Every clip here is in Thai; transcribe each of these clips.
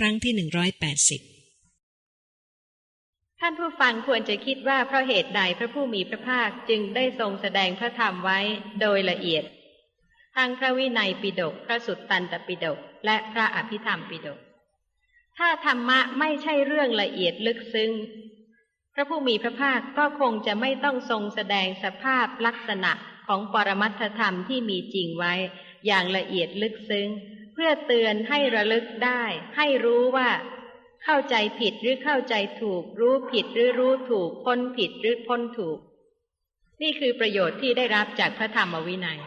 ครั้งที่หนึ่งร้อยแปดสิบท่านผู้ฟังควรจะคิดว่าเพราะเหตุใดพระผู้มีพระภาคจึงได้ทรงแสดงพระธรรมไว้โดยละเอียด ทั้งพระวินัยปิฎกพระสุตตันตปิฎกและพระอภิธรรมปิฎกถ้าธรรมะไม่ใช่เรื่องละเอียดลึกซึ้ง พระผู้มีพระภาคก็คงจะไม่ต้องทรงแสดงสภาพลักษณะของปรมัตถธรรมที่มีจริงไว้อย่างละเอียดลึกซึ้ง เพื่อเตือนให้ระลึกได้ ให้รู้ว่า เข้าใจผิดหรือเข้าใจถูก รู้ผิดหรือรู้ถูก พ้นผิดหรือพ้นถูก นี่คือประโยชน์ที่ได้รับจากพระธรรมวินัย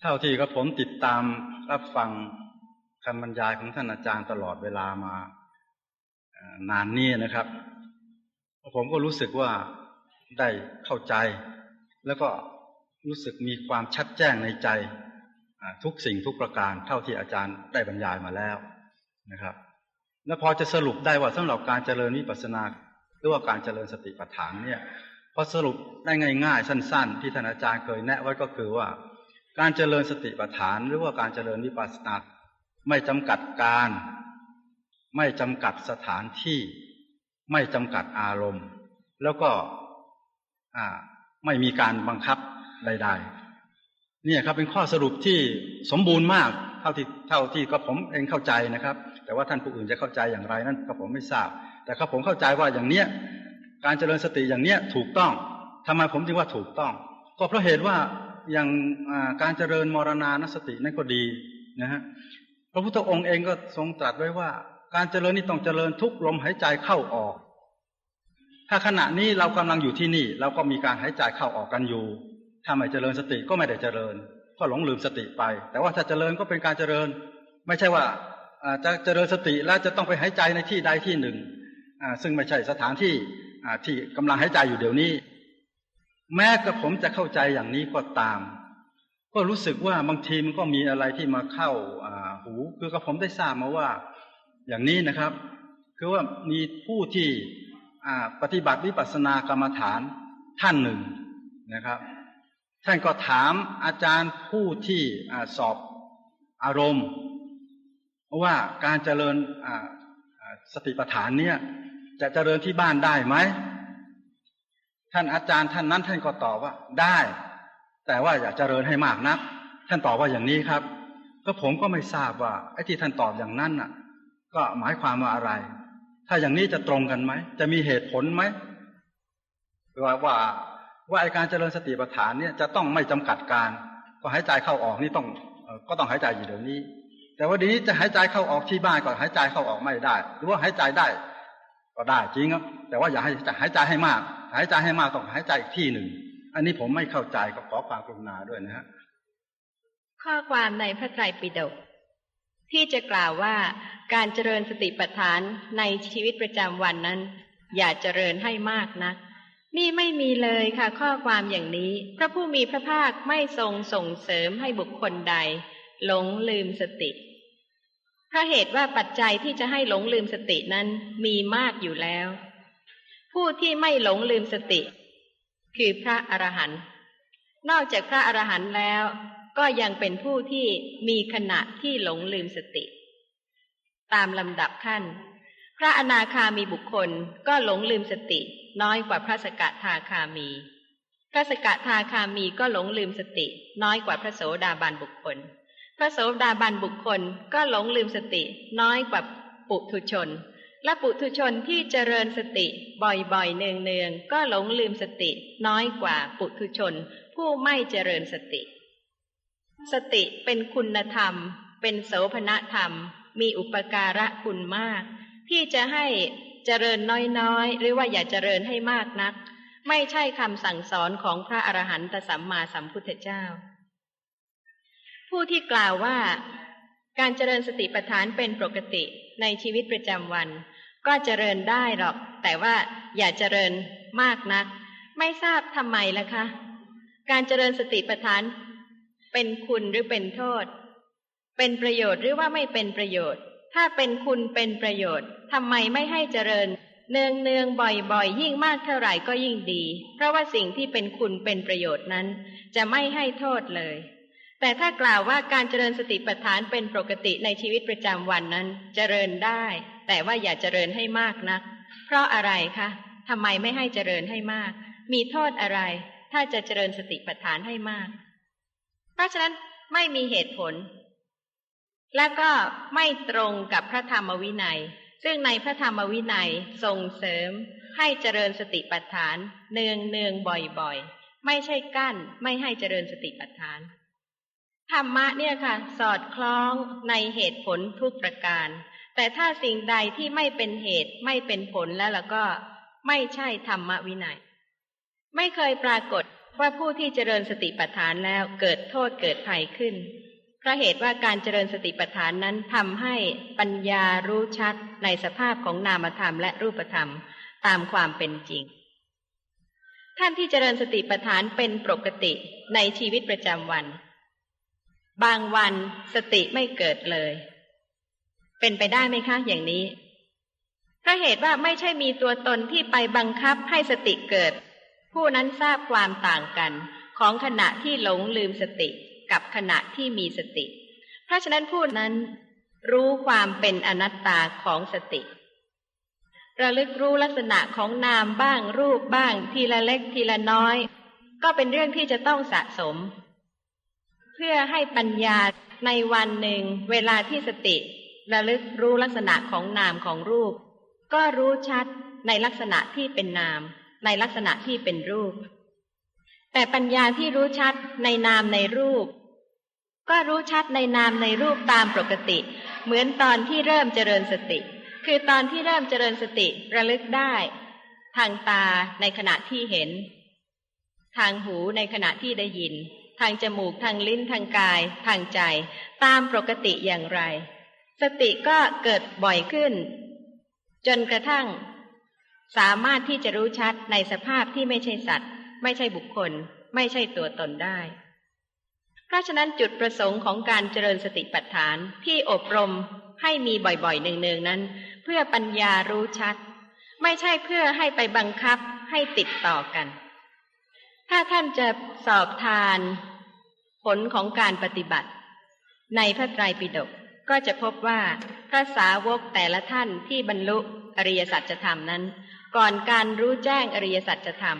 เท่าที่กระผมติดตามรับฟังคำบรรยายของท่านอาจารย์ตลอดเวลามานานนี้นะครับ ผมก็รู้สึกว่าได้เข้าใจ แล้วก็รู้สึกมีความชัดแจ้งในใจ ทุกสิ่งทุกประการเท่าที่อาจารย์ได้บรรยายมาแล้วนะครับ แล้วพอจะสรุปได้ว่าสำหรับการเจริญวิปัสสนาหรือว่าการเจริญสติปัฏฐานเนี่ยพอสรุปได้ง่ายๆ สั้น ๆ ที่ท่านอาจารย์เคยแนะไว้ก็คือว่า การเจริญสติปัฏฐานหรือว่าการเจริญวิปัสสนาไม่จำกัดการ ไม่จำกัดสถานที่ ไม่จำกัดอารมณ์ แล้วก็ไม่มีการบังคับใด ๆ เนี่ยครับเป็นข้อสรุปที่สมบูรณ์มากเท่าที่เท่าที่ก็ผมเองเข้าใจนะครับ แต่ว่าท่านผู้อื่นจะเข้าใจอย่างไรนั้นก็ผมไม่ทราบ แต่ครับผมเข้าใจว่าอย่างเนี้ยการเจริญสติอย่างเนี้ยถูกต้องทำไมผมจึงว่าถูกต้อง ก็เพราะเหตุว่าอย่างการเจริญมรณานสตินั่นก็ดีนะฮะพระพุทธองค์เองก็ทรงตรัสไว้ว่า การเจริญนี่ต้องเจริญทุกลมหายใจเข้าออก ถ้าขณะนี้เรากำลังอยู่ที่นี่ เราก็มีการหายใจเข้าออกกันอยู่ ถ้าไม่เจริญสติก็ไม่ได้เจริญ ก็หลงลืมสติไป แต่ว่าถ้าเจริญก็เป็นการเจริญ ไม่ใช่ว่าจะเจริญสติแล้วจะต้องไปหายใจในที่ใดที่หนึ่ง ซึ่งไม่ใช่สถานที่ที่กำลังหายใจอยู่เดี๋ยวนี้ แม้กระผมจะเข้าใจอย่างนี้ก็ตาม ก็รู้สึกว่าบางทีมันก็มีอะไรที่มาเข้าหูคือกระผมได้ทราบมาว่า อย่างนี้นะครับ คือว่ามีผู้ที่ปฏิบัติวิปัสสนากรรมฐานท่านหนึ่งนะครับ ท่านก็ถามอาจารย์ผู้ที่สอบอารมณ์ว่าการเจริญสติปัฏฐานเนี่ย จะเจริญที่บ้านได้ไหมท่านอาจารย์ท่านนั้นท่านก็ตอบว่าได้ แต่ว่าอย่าเจริญให้มากนัก ท่านตอบว่าอย่างนี้ครับ ก็ผมก็ไม่ทราบว่าไอ้ที่ท่านตอบอย่างนั้นน่ะ ก็หมายความว่าอะไร ถ้าอย่างนี้จะตรงกันไหมจะมีเหตุผลไหมว่าว่า ว่าการเจริญสติปัฏฐานเนี่ยจะต้องไม่จำกัดการ ก็หายใจเข้าออกนี่ต้องก็ต้องหายใจอยู่เดี๋ยวนี้ แต่ว่าดีนี้จะหายใจเข้าออกที่บ้านก็หายใจเข้าออกไม่ได้ หรือว่าหายใจได้ก็ได้จริงครับ แต่ว่าอย่าให้จหายใจให้มาก หายใจให้มากต้องหายใจอีกที่หนึ่ง อันนี้ผมไม่เข้าใจก็ขอความกรุณาด้วยนะฮะข้อความในพระไตรปิฎกที่จะกล่าวว่าการเจริญสติปัฏฐานในชีวิตประจำวันนั้น อย่าเจริญให้มากนะ นี่ไม่มีเลยค่ะข้อความอย่างนี้ พระผู้มีพระภาคไม่ทรงส่งเสริมให้บุคคลใด หลงลืมสติเพราะเหตุว่าปัจจัยที่จะให้หลงลืมสตินั้นมีมากอยู่แล้ว ผู้ที่ไม่หลงลืมสติ คือพระอรหันต์นอกจากพระอรหันต์แล้ว ก็ยังเป็นผู้ที่มีขณะที่หลงลืมสติ ตามลำดับขั้น พระอนาคามีบุคคลก็หลงลืมสติ น้อยกว่าพระสกทาคามี พระสกทาคามีก็หลงลืมสติ น้อยกว่าพระโสดาบันบุคคล พระโสดาบันบุคคลก็หลงลืมสติ น้อยกว่าปุถุชน และปุถุชนที่เจริญสติบ่อยๆเนืองๆก็หลงลืมสติ น้อยกว่าปุถุชน ผู้ไม่เจริญสติ สติเป็นคุณธรรม เป็นโสภณธรรม มีอุปการะคุณมาก ที่จะให้ เจริญน้อยๆ หรือว่าอย่าเจริญให้มากนัก ไม่ใช่คำสั่งสอนของพระอรหันตสัมมาสัมพุทธเจ้า ผู้ที่กล่าวว่าการเจริญสติปัฏฐานเป็นปกติในชีวิตประจำวัน ก็เจริญได้หรอก แต่ว่าอย่าเจริญมากนัก ไม่ทราบทำไมล่ะคะ การเจริญสติปัฏฐานเป็นคุณหรือเป็นโทษ เป็นประโยชน์หรือว่าไม่เป็นประโยชน์ ถ้าเป็นคุณเป็นประโยชน์ทำไมไม่ให้เจริญ เนืองเนืองบ่อยๆ ยิ่งมากเท่าไหร่ก็ยิ่งดี เพราะว่าสิ่งที่เป็นคุณเป็นประโยชน์นั้น จะไม่ให้โทษเลย แต่ถ้ากล่าวว่าการเจริญสติปัฏฐานเป็นปกติในชีวิตประจำวันนั้น เจริญได้ แต่ว่าอย่าเจริญให้มากนัก เพราะอะไรคะทำไมไม่ให้เจริญให้มาก มีโทษอะไร ถ้าจะเจริญสติปัฏฐานให้มาก เพราะฉะนั้นไม่มีเหตุผล และก็ไม่ตรงกับพระธรรมวินัย ซึ่งในพระธรรมวินัยส่งเสริมให้เจริญสติปัฏฐาน เนืองเนืองบ่อยๆ ไม่ใช่กั้นไม่ให้เจริญสติปัฏฐานธรรมะเนี่ยค่ะ สอดคล้องในเหตุผลทุกประการ แต่ถ้าสิ่งใดที่ไม่เป็นเหตุไม่เป็นผลแล้วแล้วก็ไม่ใช่ธรรมวินัย ไม่เคยปรากฏว่าผู้ที่เจริญสติปัฏฐานแล้วเกิดโทษเกิดภัยขึ้น ราะเหตุว่าการเจริญสติปัฏฐานนั้นทำให้ปัญญารู้ชัดในสภาพของนามธรรมและรูปธรรมตามความเป็นจริง ท่านที่เจริญสติปัฏฐานเป็นปกติในชีวิตประจำวัน บางวันสติไม่เกิดเลย เป็นไปได้ไหมคะอย่างนี้เพราะเหตุว่าไม่ใช่มีตัวตนที่ไปบังคับให้สติเกิด ผู้นั้นทราบความต่างกันของขณะที่หลงลืมสติ กับขณะที่มีสติ เพราะฉะนั้นผู้นั้นรู้ความเป็นอนัตตาของสติ ระลึกรู้ลักษณะของนามบ้างรูปบ้าง ทีละเล็กทีละน้อย ก็เป็นเรื่องที่จะต้องสะสม เพื่อให้ปัญญาในวันหนึ่ง เวลาที่สติ ระลึกรู้ลักษณะของนามของรูป ก็รู้ชัดในลักษณะที่เป็นนาม ในลักษณะที่เป็นรูป แต่ปัญญาที่รู้ชัดในนามในรูป ก็รู้ชัดในนามในรูปตามปกติ เหมือนตอนที่เริ่มเจริญสติ คือตอนที่เริ่มเจริญสติระลึกได้ ทางตาในขณะที่เห็น ทางหูในขณะที่ได้ยิน ทางจมูกทางลิ้นทางกาย ทางใจ ตามปกติอย่างไร สติก็เกิดบ่อยขึ้น จนกระทั่ง สามารถที่จะรู้ชัดในสภาพที่ไม่ใช่สัตว์ ไม่ใช่บุคคล ไม่ใช่ตัวตนได้ เพราะฉะนั้นจุดประสงค์ของการเจริญสติปัฏฐานที่อบรมให้มีบ่อยๆเนืองๆนั้น เพื่อปัญญารู้ชัด ไม่ใช่เพื่อให้ไปบังคับให้ติดต่อกัน ถ้าท่านจะสอบทาน ผลของการปฏิบัติ ในพระไตรปิฎกก็จะพบว่าพระสาวกแต่ละท่านที่บรรลุอริยสัจธรรมนั้น ก่อนการรู้แจ้งอริยสัจธรรม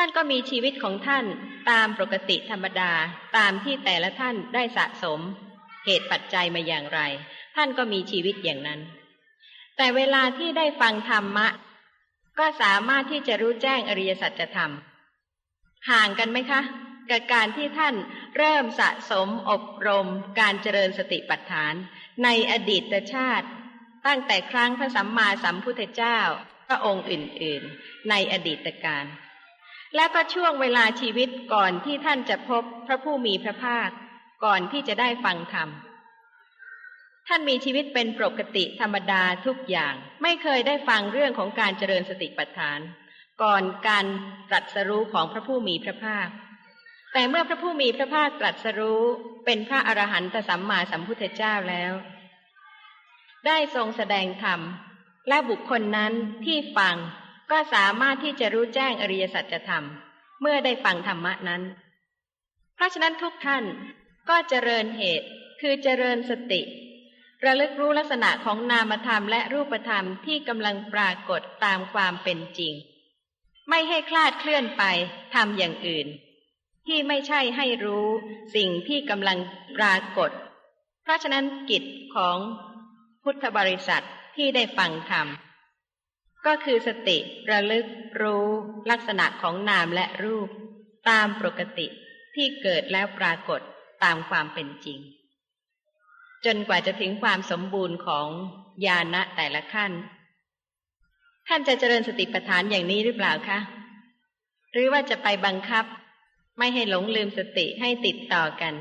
ท่านก็มีชีวิตของท่านตามปกติธรรมดาตามที่แต่ละท่านได้สะสม เหตุปัจจัยมาอย่างไร ท่านก็มีชีวิตอย่างนั้น แต่เวลาที่ได้ฟังธรรมะ ก็สามารถที่จะรู้แจ้งอริยสัจธรรม ห่างกันไหมคะ กับการที่ท่านเริ่มสะสมอบรม การเจริญสติปัฏฐาน ในอดีตชาติ ตั้งแต่ครั้งพระสัมมาสัมพุทธเจ้าพระองค์อื่น ๆ ในอดีตการ และก็ช่วงเวลาชีวิตก่อนที่ท่านจะพบพระผู้มีพระภาค ก่อนที่จะได้ฟังธรรม ท่านมีชีวิตเป็นปกติธรรมดาทุกอย่าง ไม่เคยได้ฟังเรื่องของการเจริญสติปัฏฐาน ก่อนการตรัสรู้ของพระผู้มีพระภาค แต่เมื่อพระผู้มีพระภาคตรัสรู้เป็นพระอรหันตสัมมาสัมพุทธเจ้าแล้ว ได้ทรงแสดงธรรม และบุคคลนั้นที่ฟัง ก็สามารถที่จะรู้แจ้งอริยสัจธรรม เมื่อได้ฟังธรรมะนั้น เพราะฉะนั้นทุกท่านก็เจริญเหตุคือเจริญสติ ระลึกรู้ลักษณะของนามธรรมและรูปธรรมที่กำลังปรากฏตามความเป็นจริง ไม่ให้คลาดเคลื่อนไปทำอย่างอื่น ที่ไม่ใช่ให้รู้สิ่งที่กำลังปรากฏ เพราะฉะนั้นกิจของพุทธบริษัทที่ได้ฟังธรรม ก็คือสติระลึกรู้ ลักษณะของนามและรูป ตามปกติที่เกิดแล้วปรากฏตามความเป็นจริง จนกว่าจะถึงความสมบูรณ์ของญาณะแต่ละขั้น ท่านจะเจริญสติปัฏฐานอย่างนี้หรือเปล่าคะหรือว่าจะไปบังคับ ไม่ให้หลงลืมสติให้ติดต่อกัน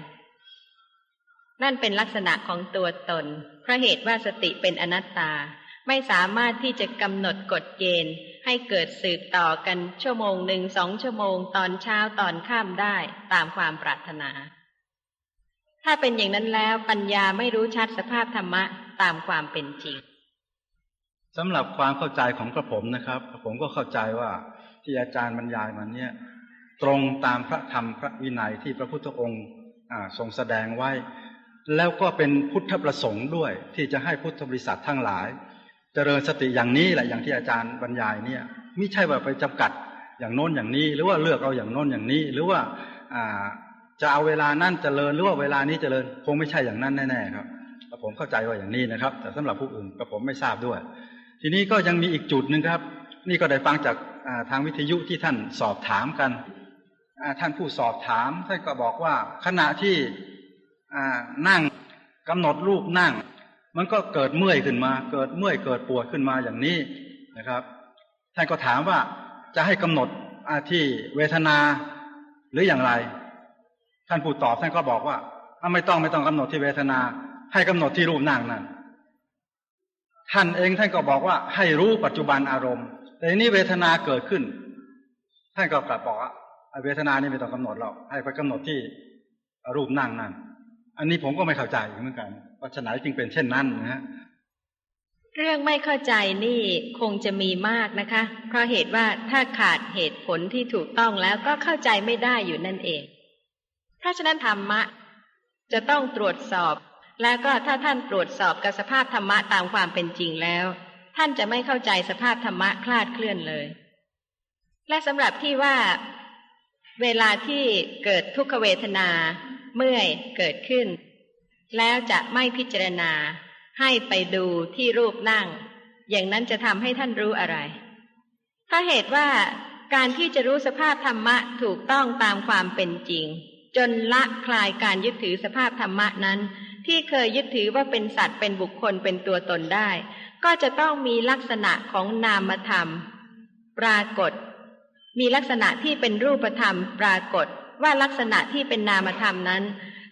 นั่นเป็นลักษณะของตัวตนเพราะเหตุว่าสติเป็นอนัตตา ไม่สามารถที่จะกำหนดกฎเกณฑ์ ให้เกิดสืบต่อกันชั่วโมงหนึ่งสองชั่วโมงตอนเช้าตอนค่ำได้ตามความปรารถนา ถ้าเป็นอย่างนั้นแล้วปัญญาไม่รู้ชัดสภาพธรรมะตามความเป็นจริงสำหรับความเข้าใจของกระผมนะครับผมก็เข้าใจว่าที่อาจารย์บรรยายมาเนี่ย ตรงตามพระธรรมพระวินัยที่พระพุทธองค์ทรงแสดงไว้ แล้วก็เป็นพุทธประสงค์ด้วยที่จะให้พุทธบริษัททั้งหลาย เจริญสติอย่างนี้แหละอย่างที่อาจารย์บรรยายเนี่ยไม่ใช่ว่าไปจำกัดอย่างโน้นอย่างนี้ หรือว่าเลือกเอาอย่างโน้นอย่างนี้ หรือว่าจะเอาเวลานั้นเจริญหรือว่าเวลานี้เจริญคงไม่ใช่อย่างนั้นแน่ๆครับผมเข้าใจว่าอย่างนี้นะครับ แต่สำหรับผู้อื่นกับผมไม่ทราบด้วย ทีนี้ก็ยังมีอีกจุดหนึ่งครับ นี่ก็ได้ฟังจากทางวิทยุที่ท่านสอบถามกันท่านผู้สอบถามท่านก็บอกว่าขณะที่นั่งกำหนดรูปนั่ง มันก็เกิดเมื่อยขึ้นมา เกิดเมื่อยเกิดปวดขึ้นมาอย่างนี้นะครับท่านก็ถามว่าจะให้กำหนดอาที่เวทนาหรืออย่างไร ท่านผู้ตอบท่านก็บอกว่าไม่ต้องไม่ต้องกำหนดที่เวทนา ให้กำหนดที่รูปนั่งนั่นท่านเองท่านก็บอกว่าให้รู้ปัจจุบันอารมณ์ แต่นี้เวทนาเกิดขึ้น ท่านก็กลับบอกว่าเวทนานี่ไม่ต้องกำหนดหรอกให้ไปกำหนดที่รูปนั่งนั่นอันนี้ผมก็ไม่เข้าใจเหมือนกัน ว่าฉนัยจึงเป็นเช่นนั้นนะฮะเรื่องไม่เข้าใจนี่คงจะมีมากนะคะ เพราะเหตุว่าถ้าขาดเหตุผลที่ถูกต้องแล้วก็เข้าใจไม่ได้อยู่นั่นเอง เพราะฉะนั้นธรรมะ จะต้องตรวจสอบ แล้วก็ถ้าท่านตรวจสอบกับสภาพธรรมะตามความเป็นจริงแล้ว ท่านจะไม่เข้าใจสภาพธรรมะคลาดเคลื่อนเลย และสำหรับที่ว่า เวลาที่เกิดทุกขเวทนาเมื่อยเกิดขึ้น แล้วจะไม่พิจารณาให้ไปดูที่รูปนั่ง อย่างนั้นจะทำให้ท่านรู้อะไร ถ้าเหตุว่าการที่จะรู้สภาพธรรมะถูกต้องตามความเป็นจริง จนละคลายการยึดถือสภาพธรรมะนั้น ที่เคยยึดถือว่าเป็นสัตว์เป็นบุคคลเป็นตัวตนได้ ก็จะต้องมีลักษณะของนามธรรม ปรากฏ มีลักษณะที่เป็นรูปธรรม ปรากฏว่าลักษณะที่เป็นนามธรรมนั้น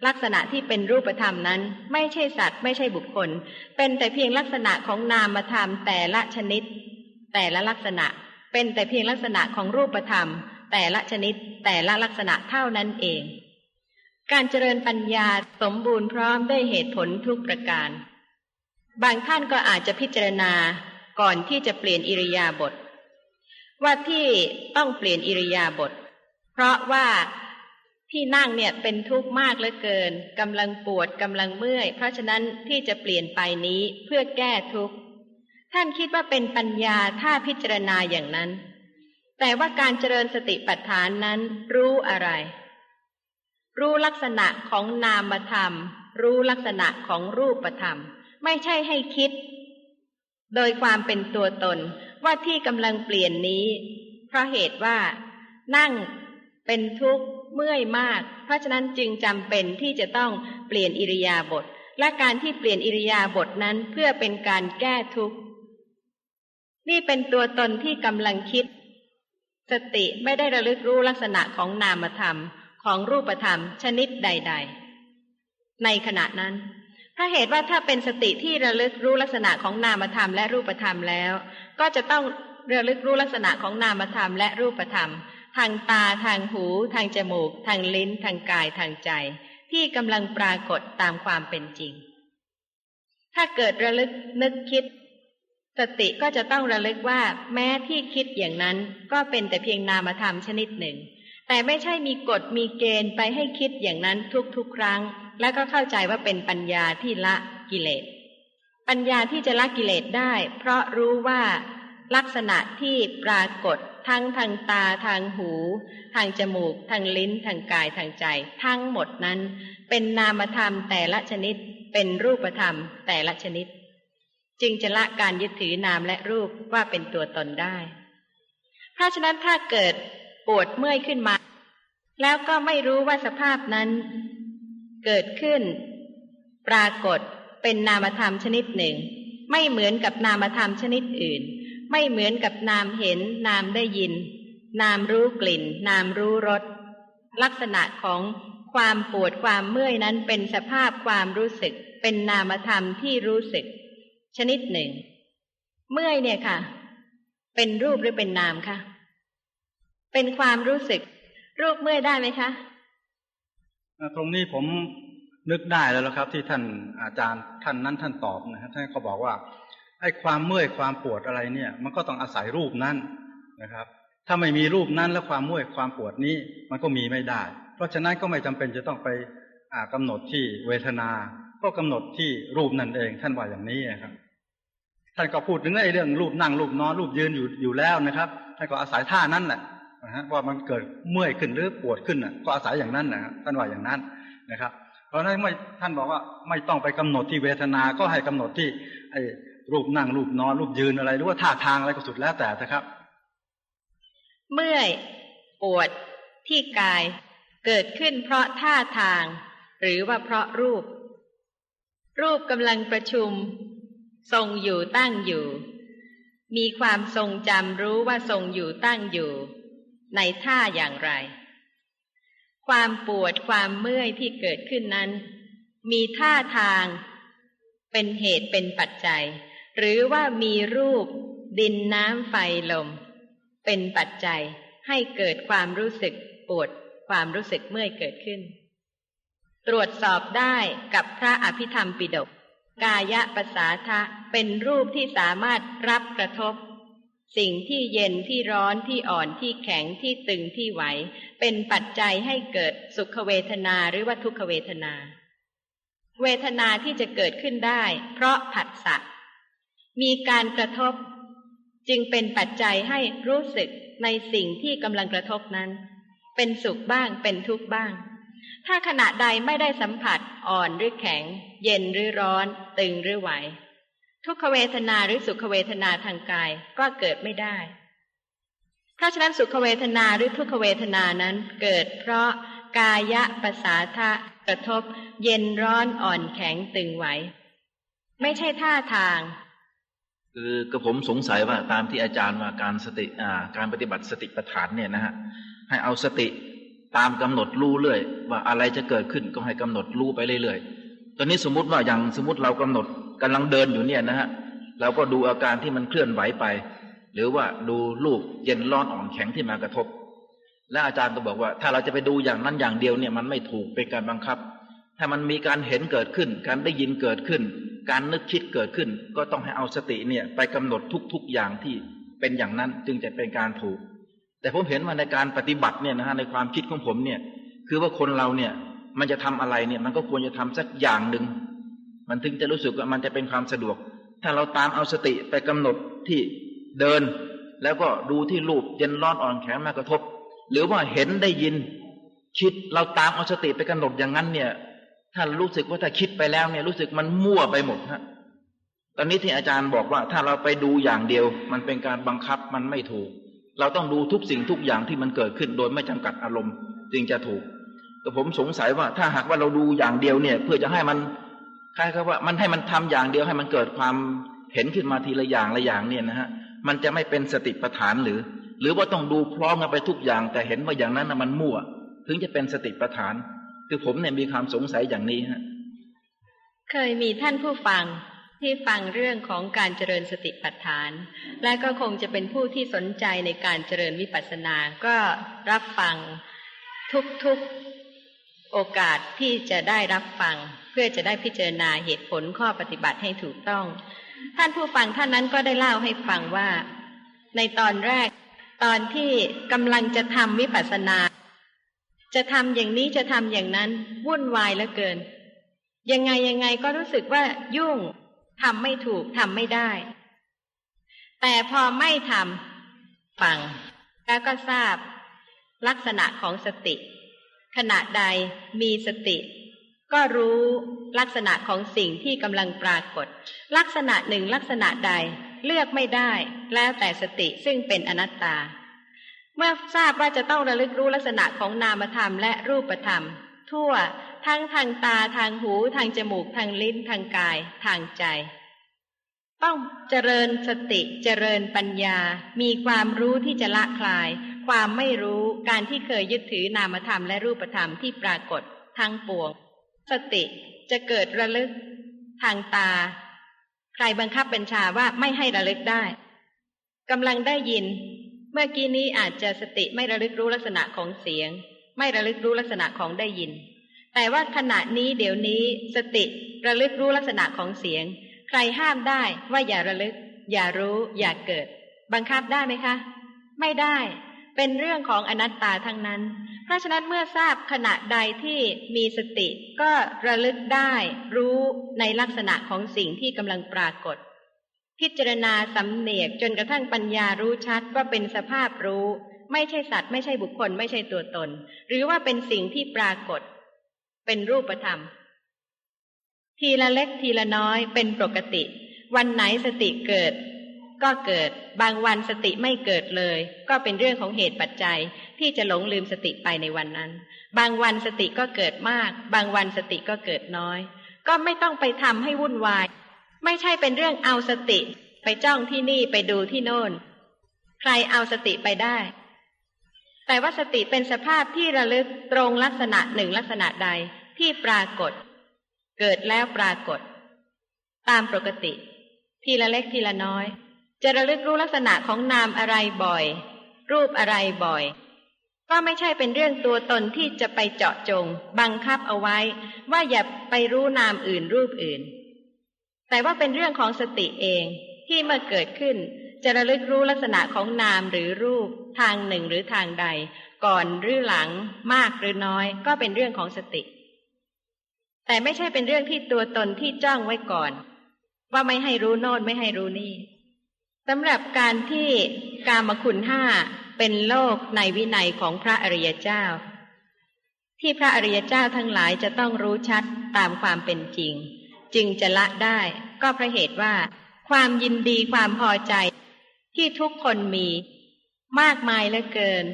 ลักษณะที่เป็นรูปธรรมนั้น ไม่ใช่สัตว์ไม่ใช่บุคคล เป็นแต่เพียงลักษณะของนามธรรมแต่ละชนิด แต่ละลักษณะเป็นแต่เพียงลักษณะของรูปธรรม แต่ละชนิดแต่ละลักษณะเท่านั้นเอง การเจริญปัญญาสมบูรณ์พร้อมด้วยเหตุผลทุกประการ บางท่านก็อาจจะพิจารณาก่อนที่จะเปลี่ยนอิริยาบถว่าที่ต้องเปลี่ยนอิริยาบถเพราะว่า ที่นั่งเนี่ยเป็นทุกข์มากเหลือเกินกำลังปวดกำลังเมื่อย เพราะฉะนั้นที่จะเปลี่ยนไปนี้เพื่อแก้ทุกข์ท่านคิดว่าเป็นปัญญาถ้าพิจารณาอย่างนั้น แต่ว่าการเจริญสติปัฏฐานนั้นรู้อะไร รู้ลักษณะของนามธรรม รู้ลักษณะของรูปธรรม ไม่ใช่ให้คิด โดยความเป็นตัวตนว่าที่กำลังเปลี่ยนนี้ เพราะเหตุว่า นั่งเป็นทุกข์ เมื่อยมาก เพราะฉะนั้นจึงจำเป็นที่จะต้องเปลี่ยนอิริยาบถและการที่เปลี่ยนอิริยาบถนั้นเพื่อเป็นการแก้ทุกข์นี่เป็นตัวตนที่กำลังคิด สติไม่ได้ระลึกรู้ลักษณะของนามธรรมของรูปธรรมชนิดใด ๆ ในขณะนั้น ถ้าเหตุว่าถ้าเป็นสติที่ระลึกรู้ลักษณะของนามธรรมและรูปธรรมแล้ว ก็จะต้องระลึกรู้ลักษณะของนามธรรมและรูปธรรม ทางตาทางหู ทางจมูก ทางลิ้น ทางกายทางใจ ที่กำลังปรากฏตามความเป็นจริง ถ้าเกิดระลึกนึกคิด สติก็จะต้องระลึกว่า แม้ที่คิดอย่างนั้นก็เป็นแต่เพียงนามธรรมชนิดหนึ่ง แต่ไม่ใช่มีกฎมีเกณฑ์ไปให้คิดอย่างนั้นทุกๆครั้ง แล้วก็เข้าใจว่าเป็นปัญญาที่ละกิเลส ปัญญาที่จะละกิเลสได้ เพราะรู้ว่าลักษณะที่ปรากฏ ทั้งทางตาทางหู ทางจมูก ทางลิ้น ทางกายทางใจ ทั้งหมดนั้น เป็นนามธรรมแต่ละชนิด เป็นรูปธรรมแต่ละชนิด จึงจะละการยึดถือนามและรูปว่าเป็นตัวตนได้ เพราะฉะนั้นถ้าเกิดปวดเมื่อยขึ้นมา แล้วก็ไม่รู้ว่าสภาพนั้น เกิดขึ้น ปรากฏเป็นนามธรรมชนิดหนึ่ง ไม่เหมือนกับนามธรรมชนิดอื่น ไม่เหมือนกับนามเห็น นามได้ยิน นามรู้กลิ่น นามรู้รสลักษณะของความปวดความเมื่อยนั้นเป็นสภาพความรู้สึก เป็นนามธรรมที่รู้สึก ชนิดหนึ่ง เมื่อยเนี่ยค่ะ เป็นรูปหรือเป็นนามคะเป็นความรู้สึก รูปเมื่อยได้ไหมคะตรงนี้ผมนึกได้แล้วครับ ที่ท่านอาจารย์ท่านนั้นท่านตอบนะฮะท่านเขาบอกว่า อ้ความเมื่อยความปวดอะไรเนี่ย มันก็ต้องอาศัยรูปนั้นนะครับ ถ้าไม่มีรูปนั้นแล้วความเมื่อยความปวดนี้มันก็มีไม่ได้ เพราะฉะนั้นก็ไม่จำเป็นจะต้องไปกำหนดที่เวทนา ก็กำหนดที่รูปนั่นเองท่านว่าอย่างนี้ครับ ท่านก็พูดถึงไอ้เรื่องรูปนั่งรูปนอนรูปยืนอยู่อยู่แล้วนะครับท่านก็อาศัยท่านั้นแหละนะฮะว่ามันเกิดเมื่อยขึ้นหรือปวดขึ้นน่ะ ก็อาศัยอย่างนั้นนะท่านว่าอย่างนั้นนะครับ เพราะนั้นไม่ท่านบอกว่าไม่ต้องไปกำหนดที่เวทนา ก็ให้กำหนดที่ไอ้ รูปนั่งรูปนอนรูปยืนอะไรหรือว่าท่าทางอะไรก็สุดแล้วแต่นะครับ เมื่อยปวดที่กายเกิดขึ้นเพราะท่าทาง หรือว่าเพราะรูป รูปกำลังประชุม ทรงอยู่ตั้งอยู่ มีความทรงจำรู้ว่าทรงอยู่ตั้งอยู่ ในท่าอย่างไร ความปวดความเมื่อยที่เกิดขึ้นนั้น มีท่าทาง เป็นเหตุเป็นปัจจัย หรือว่ามีรูปดินน้ำไฟลม เป็นปัจจัยให้เกิดความรู้สึกปวดความรู้สึกเมื่อยเกิดขึ้น ตรวจสอบได้กับพระอภิธรรมปิฎกกายะภาษาทะเป็นรูปที่สามารถรับกระทบ สิ่งที่เย็นที่ร้อนที่อ่อนที่แข็งที่ตึงที่ไหว เป็นปัจจัยให้เกิดสุขเวทนาหรือว่าทุกขเวทนา เวทนาที่จะเกิดขึ้นได้ เพราะผัสสะ มีการกระทบ จึงเป็นปัจจัยให้รู้สึกในสิ่งที่กำลังกระทบนั้น เป็นสุขบ้างเป็นทุกข์บ้าง ถ้าขณะใดไม่ได้สัมผัสอ่อนหรือแข็ง เย็นหรือร้อน ตึงหรือไหว ทุกขเวทนาหรือสุขเวทนาทางกายก็เกิดไม่ได้ เพราะฉะนั้นสุขเวทนาหรือทุกขเวทนานั้นเกิดเพราะกายะภาษาทะกระทบ เย็นร้อนอ่อนแข็งตึงไหว ไม่ใช่ท่าทาง คือกระผมสงสัยว่าตามที่อาจารย์ว่าการสติอ่าการปฏิบัติสติปัฏฐานเนี่ยนะฮะให้เอาสติตามกำหนดรู้เรื่อยว่าอะไรจะเกิดขึ้นก็ให้กำหนดรู้ไปเรื่อยๆตอนนี้สมมุติว่าอย่างสมมติเรากำหนดกำลังเดินอยู่เนี่ยนะฮะเราก็ดูอาการที่มันเคลื่อนไหวไป หรือว่าดูรูปเย็นร้อนอ่อนแข็งที่มากระทบ และอาจารย์ก็บอกว่า ถ้าเราจะไปดูอย่างนั้นอย่างเดียวเนี่ยมันไม่ถูกเป็นการบังคับ ถ้ามันมีการเห็นเกิดขึ้น การได้ยินเกิดขึ้น การนึกคิดเกิดขึ้น ก็ต้องให้เอาสติเนี่ย ไปกำหนดทุกๆอย่างที่เป็นอย่างนั้นจึงจะเป็นการถูก แต่ผมเห็นว่าในการปฏิบัติเนี่ยนะฮะในความคิดของผมเนี่ย คือว่าคนเราเนี่ย มันจะทำอะไรเนี่ย มันก็ควรจะทำสักอย่างหนึ่งมันถึงจะรู้สึกว่ามันจะเป็นความสะดวก ถ้าเราตามเอาสติไปกำหนดที่เดิน แล้วก็ดูที่รูปเย็นร้อนอ่อนแข็งมากระทบ หรือว่าเห็นได้ยินคิดเราตามเอาสติไปกำหนดอย่างนั้นเนี่ย ถ้ารู้สึกว่าถ้าคิดไปแล้วเนี่ยรู้สึกมันมั่วไปหมดฮะตอนนี้ที่อาจารย์บอกว่า ถ้าเราไปดูอย่างเดียว มันเป็นการบังคับมันไม่ถูก เราต้องดูทุกสิ่งทุกอย่างที่มันเกิดขึ้นโดยไม่จำกัดอารมณ์จึงจะถูก แต่ผมสงสัยว่าถ้าหากว่าเราดูอย่างเดียวเนี่ย เพื่อจะให้มันคล้ายๆว่า มันให้มันทำอย่างเดียวให้มันเกิดความเห็นขึ้นมาทีละอย่างละอย่างเนี่ยนะฮะมันจะไม่เป็นสติปัฏฐานหรือ หรือว่าต้องดูพร้อมกันไปทุกอย่าง แต่เห็นว่าอย่างนั้นมันมั่ว ถึงจะเป็นสติปัฏฐาน คือผมเนี่ยมีความสงสัยอย่างนี้ฮะเคยมีท่านผู้ฟังที่ฟังเรื่องของการเจริญสติปัฏฐาน และก็คงจะเป็นผู้ที่สนใจในการเจริญวิปัสสนา ก็รับฟังทุกๆโอกาสที่จะได้รับฟัง เพื่อจะได้พิจารณาเหตุผลข้อปฏิบัติให้ถูกต้อง ท่านผู้ฟังท่านนั้นก็ได้เล่าให้ฟังว่า ในตอนแรก ตอนที่กำลังจะทำวิปัสสนา จะทำอย่างนี้จะทำอย่างนั้น วุ่นวายเหลือเกิน ยังไงยังไงก็รู้สึกว่ายุ่งทำไม่ถูกทำไม่ได้ แต่พอไม่ทำฟัง แล้วก็ทราบ ลักษณะของสติ ขณะใดมีสติ ก็รู้ลักษณะของสิ่งที่กำลังปรากฏ ลักษณะหนึ่งลักษณะใดเลือกไม่ได้ แล้วแต่สติซึ่งเป็นอนัตตา เมื่อทราบว่าจะต้องระลึกรู้ลักษณะของนามธรรมและรูปธรรม ทั่วทั้งทางตาทางหูทางจมูกทางลิ้นทางกาย ทางใจ ต้องเจริญสติเจริญปัญญา มีความรู้ที่จะละคลาย ความไม่รู้การที่เคยยึดถือนามธรรมและรูปธรรมที่ปรากฏทั้งปวง สติจะเกิดระลึกทางตา ใครบังคับบัญชาว่าไม่ให้ระลึกได้กำลังได้ยิน เมื่อกี้นี้อาจจะสติไม่ระลึกรู้ลักษณะของเสียง ไม่ระลึกรู้ลักษณะของได้ยิน แต่ว่าขณะนี้เดี๋ยวนี้สติระลึกรู้ลักษณะของเสียง ใครห้ามได้ว่าอย่าระลึก อย่ารู้ อย่าเกิด บังคับได้ไหมคะ ไม่ได้เป็นเรื่องของอนัตตาทั้งนั้น เพราะฉะนั้นเมื่อทราบขณะใดที่มีสติก็ระลึกได้ รู้ในลักษณะของสิ่งที่กำลังปรากฏ พิจารณาสำเนียกจนกระทั่งปัญญารู้ชัดว่าเป็นสภาพรู้ ไม่ใช่สัตว์ไม่ใช่บุคคล ไม่ใช่ตัวตน หรือว่าเป็นสิ่งที่ปรากฏ เป็นรูปธรรม ทีละเล็กทีละน้อยเป็นปกติ วันไหนสติเกิด ก็เกิด บางวันสติไม่เกิดเลย ก็เป็นเรื่องของเหตุปัจจัยที่จะหลงลืมสติไปในวันนั้น บางวันสติก็เกิดมาก บางวันสติก็เกิดน้อย ก็ไม่ต้องไปทำให้วุ่นวาย ไม่ใช่เป็นเรื่องเอาสติไปจ้องที่นี่ไปดูที่โน่น ใครเอาสติไปได้ แต่ว่าสติเป็นสภาพที่ระลึกตรงลักษณะหนึ่งลักษณะใดที่ปรากฏ เกิดแล้วปรากฏ ตามปกติ ทีละเล็กทีละน้อย จะระลึกรู้ลักษณะของนามอะไรบ่อย รูปอะไรบ่อย ก็ไม่ใช่เป็นเรื่องตัวตนที่จะไปเจาะจง บังคับเอาไว้ ว่าอย่าไปรู้นามอื่นรูปอื่น แต่ว่าเป็นเรื่องของสติเองที่เมื่อเกิดขึ้น จะระลึกรู้ลักษณะของนามหรือรูปทางหนึ่งหรือทางใด ก่อนหรือหลังมากหรือน้อย ก็เป็นเรื่องของสติ แต่ไม่ใช่เป็นเรื่องที่ตัวตนที่จ้องไว้ก่อน ว่าไม่ให้รู้โน่นไม่ให้รู้นี่สำหรับการที่กามคุณห้าเป็นโลกในวินัยของพระอริยเจ้า ที่พระอริยเจ้าทั้งหลายจะต้องรู้ชัดตามความเป็นจริง จึงจะละได้ ก็เพราะเหตุว่า ความยินดีความพอใจ ที่ทุกคนมี มากมายเหลือเกิน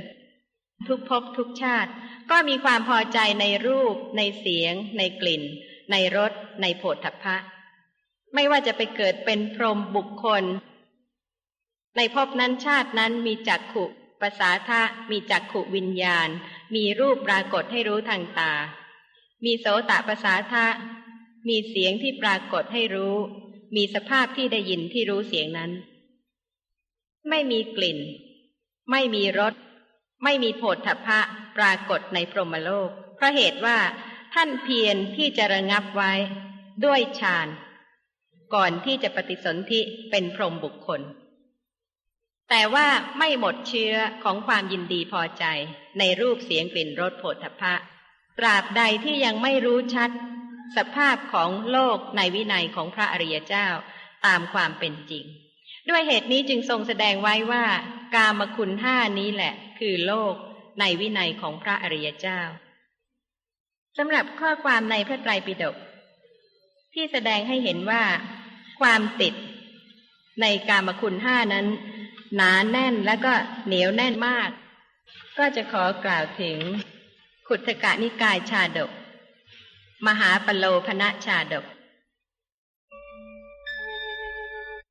ทุกภพทุกชาติ ก็มีความพอใจในรูป ในเสียง ในกลิ่น ในรส ในโผฏฐัพพะ ไม่ว่าจะไปเกิดเป็นพรหมบุคคล ในภพนั้นชาตินั้นมีจักขุภาษาทะมีจักขุวิญญาณ มีรูปปรากฏให้รู้ทางตา มีโสตภาษาทะ มีเสียงที่ปรากฏให้รู้ มีสภาพที่ได้ยินที่รู้เสียงนั้น ไม่มีกลิ่น ไม่มีรส ไม่มีโผฏฐัพพะปรากฏในพรหมโลก เพราะเหตุว่าท่านเพียรที่จะระงับไว้ด้วยฌานก่อนที่จะปฏิสนธิเป็นพรหมบุคคล แต่ว่าไม่หมดเชื้อของความยินดีพอใจในรูปเสียงกลิ่นรสโผฏฐัพพะ ตราบใดที่ยังไม่รู้ชัด สภาพของโลกในวินัยของพระอริยเจ้าตามความเป็นจริง ด้วยเหตุนี้จึงทรงแสดงไว้ว่า กามคุณห้านี้แหละ คือโลกในวินัยของพระอริยเจ้าสำหรับข้อความในพระไตรปิฎกที่แสดงให้เห็นว่า ความติดในกามคุณห้านั้น หนาแน่นและก็เหนียวแน่นมาก ก็จะขอกล่าวถึงขุทกะนิกายชาดก มหาปโลพนะชาดก